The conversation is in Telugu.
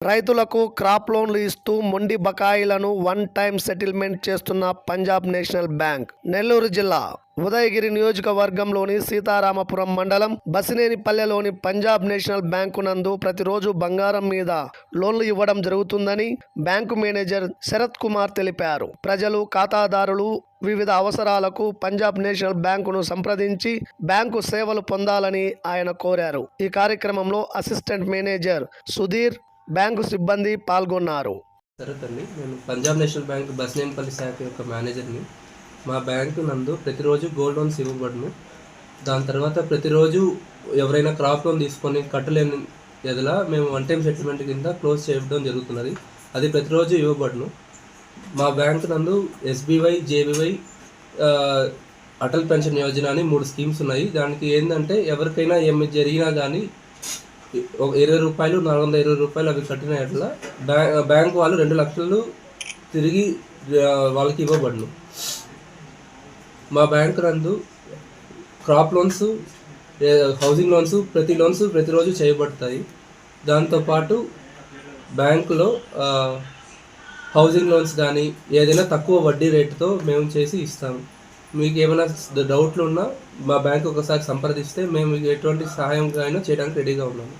రైతులకు క్రాప్ లోన్లు ఇస్తూ మొండి బకాయిలను వన్ టైం సెటిల్మెంట్ చేస్తున్న పంజాబ్ నేషనల్ బ్యాంక్ నెల్లూరు జిల్లా ఉదయగిరి నియోజకవర్గంలోని సీతారామపురం మండలం బసినేనిపల్లెలోని పంజాబ్ నేషనల్ బ్యాంకు నందు ప్రతిరోజు బంగారం మీద లోన్లు ఇవ్వడం జరుగుతుందని బ్యాంకు మేనేజర్ శరత్ కుమార్ తెలిపారు. ప్రజలు ఖాతాదారులు వివిధ అవసరాలకు పంజాబ్ నేషనల్ బ్యాంకును సంప్రదించి బ్యాంకు సేవలు పొందాలని ఆయన కోరారు. ఈ కార్యక్రమంలో అసిస్టెంట్ మేనేజర్ సుధీర్ బ్యాంకు సిబ్బంది పాల్గొన్నారు. సరే అండి నేను పంజాబ్ నేషనల్ బ్యాంక్ బస్నేనిపల్లి శాఖ యొక్క మేనేజర్ని. మా బ్యాంకు నందు ప్రతిరోజు గోల్డ్ లోన్స్ ఇవ్వబడును. దాని తర్వాత ప్రతిరోజు ఎవరైనా క్రాప్ లోన్ తీసుకొని కట్టలేని ఎదలా మేము వన్ టైం సెటిల్మెంట్ కింద క్లోజ్ చేయడం జరుగుతున్నది. అది ప్రతిరోజు ఇవ్వబడును. మా బ్యాంకు నందు SBY JBY Atal pension Yojana అని మూడు స్కీమ్స్ ఉన్నాయి. దానికి ఏంటంటే ఎవరికైనా ఏమి జరిగినా కానీ ఇరవై రూపాయలు నాలుగు వందల ఇరవై రూపాయలు అవి కట్టిన అట్లా బ్యాంక్ వాళ్ళు రెండు లక్షలు తిరిగి వాళ్ళకి ఇవ్వబడును. మా బ్యాంక్ నందు క్రాప్ లోన్స్ హౌసింగ్ లోన్స్ ప్రతి లోన్స్ ప్రతిరోజు చేయబడతాయి. దాంతోపాటు బ్యాంకులో హౌసింగ్ లోన్స్ కానీ ఏదైనా తక్కువ వడ్డీ రేటుతో మేము చేసి ఇస్తాము మీకు ఏమైనా డౌట్లు ఉన్నా మా బ్యాంక్ ఒకసారి సంప్రదిస్తే మేము మీకు ఎటువంటి సహాయం అయినా చేయడానికి రెడీగా ఉన్నాము.